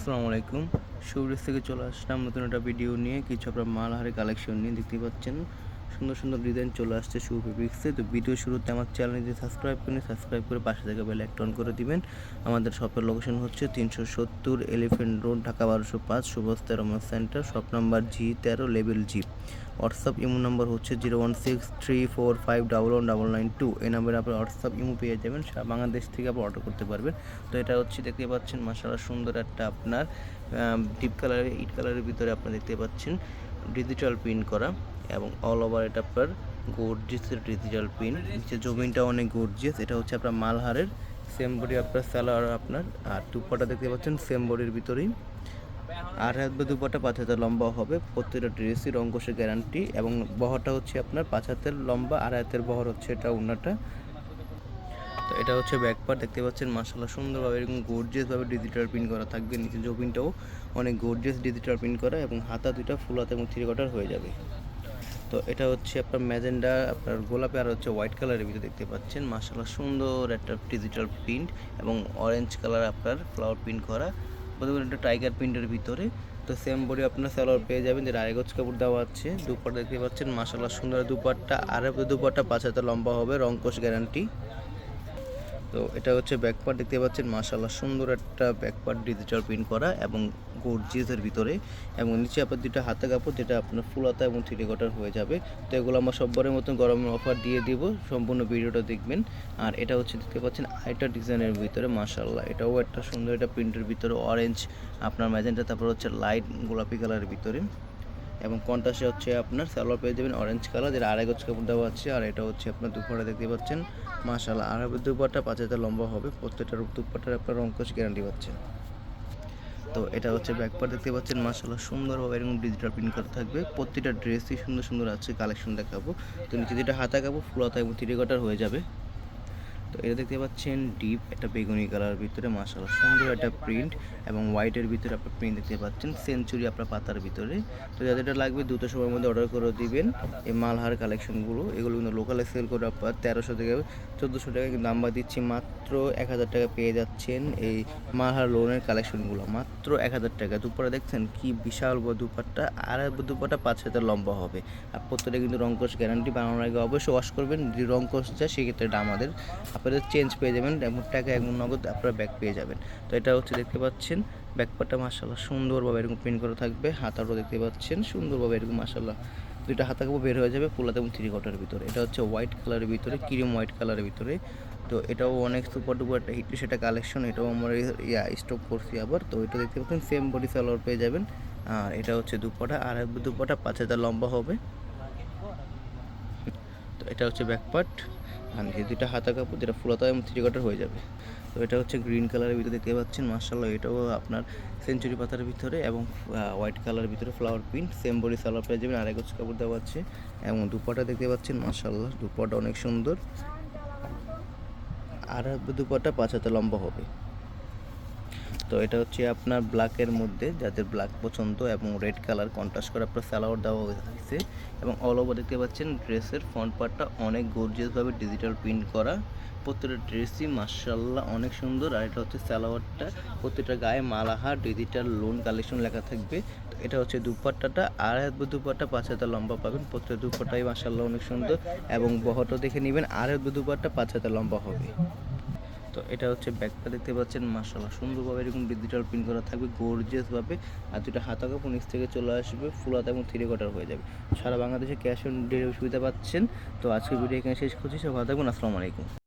আসসালামু আলাইকুম। সৌরেশ থেকে চলে আসলাম নতুন একটা ভিডিও নিয়ে। কিছু আপনার মালহারি কালেকশন নিয়ে দেখতে পাচ্ছেন। সুন্দর সুন্দর ডিজাইন চলে আসছে শু ফেব্রিক্সে তো ভিডিও শুরুতে আমার চ্যানেলটি সাবস্ক্রাইব করে সাবস্ক্রাইব করে পাশে থেকে বেল একটা অন করে দিবেন। আমাদের শপের লোকেশন হচ্ছে তিনশো সত্তর এলিফেন্ট রোড ঢাকা বারোশো পাঁচ সুবস্তা রমন সেন্টার শপ নাম্বার জি তেরো level G WhatsApp imo number হচ্ছে zero one six three four five double one double nine two এই নাম্বারে আপনার হোয়াটসঅ্যাপ ইমো পেয়ে যাবেন, সারা বাংলাদেশ থেকে আপনি অর্ডার করতে পারবেন। তো এটা হচ্ছে দেখতে পাচ্ছেন মাসাল্লাহ সুন্দর একটা আপনার ডিপ কালারের ইট কালারের ভিতরে আপনার দেখতে পাচ্ছেন। ডিজিটাল প্রিন্ট করা এবং অল ওভার এটা আপনার গোর্জিয়াসের ডিজিটাল প্রিন্ট নিচে জমিনটা অনেক গোর্জিয়াস এটা হচ্ছে আপনার মালহারের সেম বডি আপনার স্যালার আপনার। আর দুপাটা দেখতে পাচ্ছেন সেম বডির ভিতরেই। আর হাত বা দুপাটা পাঁচ হাজার লম্বা হবে, প্রত্যেকটা ড্রেসই রঙ্কসের গ্যারান্টি এবং বহরটা হচ্ছে আপনার পাঁচ হাতের লম্বা আর হাতের বহর হচ্ছে এটা উন্নাটা তো এটা হচ্ছে ব্যাক পার্ট দেখতে পাচ্ছেন মাসাল্লাহ সুন্দরভাবে এরকম গোর্জিয়াসভাবে ডিজিটাল প্রিন্ট করা থাকবে। নিচে জবিনটাও অনেক গোর্জিয়াস ডিজিটাল প্রিন্ট করা এবং হাতা দুইটা ফুল হাতে এবং থ্রি কোয়ার্টার হয়ে যাবে। তো এটা হচ্ছে আপনার ম্যাজেন্ডা, আপনার গোলাপি আর হচ্ছে হোয়াইট কালারের ভিতরে দেখতে পাচ্ছেন। মাসাল্লাহ সুন্দর একটা ডিজিটাল প্রিন্ট এবং অরেঞ্জ কালার আপনার ফ্লাওয়ার প্রিন্ট করা। বলতে পারেন একটা টাইগার প্রিন্টের ভিতরে। তো সেম বডি আপনার স্যালোয়ার পেয়ে যাবেন যে আড়াই গজ কাপড় দেওয়া আছে। দুপাটা দেখতে পাচ্ছেন মাসাল্লাহ সুন্দর দুপাটটা। আর দুপাটটা পাঁচ হাতে লম্বা হবে রঙ্কশ গ্যারান্টি তো এটা হচ্ছে ব্যাকপার্ট দেখতে পাচ্ছেন? মাশাল্লাহ সুন্দর একটা ব্যাকপার্ট ডিজিটাল প্রিন্ট করা এবং গোর্জিয়াসের ভিতরে এবং নিচে আপনার দুটা হাতে কাপড়, যেটা আপনার ফুল হাতা এবং থ্রি কটার হয়ে যাবে। তো এগুলো আমরা সববারের মতন গরমের অফার দিয়ে দিব। সম্পূর্ণ ভিডিওটা দেখবেন। আর এটা হচ্ছে, দেখতে পাচ্ছেন আইটা ডিজাইনের ভিতরে মাশাল্লাহ এটাও একটা সুন্দর একটা প্রিন্টের ভিতরে অরেঞ্জ আপনার ম্যাজেন্টা তারপর হচ্ছে লাইট গোলাপি কালারের ভিতরে। এবং কন্টাসে হচ্ছে আপনার সালোয়ার পেয়ে যাবেন অরেঞ্জ কালার যেটা আড়াই গজ কাপড় দেওয়া আছে, আর এটা হচ্ছে আপনার দুপাটা দেখতে পাচ্ছেন। মাশাল্লাহ আর দুপাটা পাঁচ হাজার লম্বা হবে, প্রত্যেকটার দুপাটার আপনার রঙ্কশ গ্যারান্টি পাচ্ছেন। তো এটা হচ্ছে ব্যাকপার দেখতে পাচ্ছেন মাশাল্লাহ সুন্দরভাবে এরকম ডিজিটাল প্রিন্ট করা থাকবে। প্রতিটা ড্রেসই সুন্দর সুন্দর আছে কালেকশন দেখাবো। তো নিচে যেটা হাতা কাপড়, ফুল হাতা এবং থ্রি কোয়ার্টার হয়ে যাবে। তো এটা দেখতে পাচ্ছেন ডিপ একটা বেগুনি কালার ভিতরে, মাশাআল্লাহ, সুন্দর একটা প্রিন্ট এবং হোয়াইটের ভিতরে আপনার প্রিন্ট দেখতে পাচ্ছেন সেঞ্চুরি আপনার পাতার ভিতরে। তো যাদের এটা লাগবে, দ্রুত সময়ের মধ্যে অর্ডার করে দিবেন। এই মালহার কালেকশনগুলো এগুলো কিন্তু লোকালে সেল করে আপনার তেরোশো থেকে চোদ্দোশো টাকা কিন্তু আমরা দিচ্ছি। মাত্র এক হাজার টাকা পেয়ে যাচ্ছেন এই মালহার লোনের কালেকশনগুলো মাত্র এক হাজার টাকা। দুপাটা দেখছেন কি বিশাল দুপাটটা, আর দুপাটা পাঁচ হাজার লম্বা হবে। আর প্রত্যেকটা কিন্তু রঙ্কশ গ্যারান্টি বানানোর আগে অবশ্যই ওয়াশ করবেন। যদি রঙ্কশ যায়, সেক্ষেত্রে এটা আমাদের আপনাদের চেঞ্জ পেয়ে যাবেন এমন টাকা নগদ আপনারা ব্যাক পেয়ে যাবেন। তো এটা হচ্ছে দেখতে পাচ্ছেন ব্যাকপারটা মাসাল্লাহ সুন্দরভাবে এরকম প্রিন্ট করা থাকবে হাতাটাও দেখতে পাচ্ছেন, সুন্দরভাবে এরকম মাসাল্লাহ দুইটা হাতা কাপড় বের হয়ে যাবে ফুলাতে এবং থ্রি কোয়ার্টার ভিতরে। এটা হচ্ছে হোয়াইট কালারের ভিতরে ক্রিম হোয়াইট কালারের ভিতরে। তো এটাও অনেক সুপার ডুপার একটা হিট সেটা কালেকশন এটাও আমরা ইয়া স্টক করছি আবার। তো এটা দেখতে পাচ্ছেন সেম বডি সালোয়ার পেয়ে যাবেন। আর এটা হচ্ছে দুপাটা, আর দুপাটা পাঁচ হাজার লম্বা হবে। তো এটা হচ্ছে ব্যাকপার্ট আর নিচে দুইটা হাতা কাপড় যেটা ফুলাতা এবং থ্রি কোয়ার্টার হয়ে যাবে। তো এটা হচ্ছে গ্রিন কালারের ভিতরে দেখতে পাচ্ছেন মার্শাল্লাহ এটাও আপনার সেঞ্চুরি পাতার ভিতরে এবং হোয়াইট কালারের ভিতরে flower print same body salwar পেয়ে যাবেন গজ কাপড় দেওয়া আছে এবং দুপাটা দেখতে পাচ্ছেন মার্শাল্লাহ দুপাটা অনেক সুন্দর। আর দুপাটা পাঁচ হাতে লম্বা হবে। তো এটা হচ্ছে আপনার ব্ল্যাকের মধ্যে, যাদের ব্ল্যাক পছন্দ এবং রেড কালার কন্ট্রাস্ট করে আপনার সালোয়ার দেওয়া হয়েছে এবং অল ওভার দেখতে পাচ্ছেন ড্রেসের ফ্রন্ট পার্টটা অনেক গর্জিয়াসভাবে ডিজিটাল প্রিন্ট করা। প্রত্যেকটা ড্রেসই মার্শাল্লাহ অনেক সুন্দর আর এটা হচ্ছে সালোয়ারটা প্রত্যেকটা গায়ে মালাহা ডিজিটাল লোন কালেকশন লেখা থাকবে। এটা হচ্ছে দুপাট্টাটা। আর হাত দুপাট্টা, পাঁচ হাজার লম্বা পাবেন। প্রত্যেক দুপাট্টাই মার্শাল্লাহ অনেক সুন্দর এবং বহরটা দেখে নেবেন। আর হাত দুপাট্টা, পাঁচ হাজার লম্বা হবে। তো এটা হচ্ছে ব্যাগটা দেখতে পাচ্ছেন মাসাল্লাহ সুন্দরভাবে এরকম ডিজিটাল প্রিন্ট করা থাকবে গর্জিয়াসভাবে আর দুটা হাতা কাপড় নিচ থেকে চলে আসবে ফুল হাতা এবং থ্রি কটার হয়ে যাবে। সারা বাংলাদেশে ক্যাশ অন ডেলিভারি সুবিধা পাচ্ছেন। তো আজকে ভিডিও এখানে শেষ করছি সব ভালো থাকবেন, আসসালামু আলাইকুম।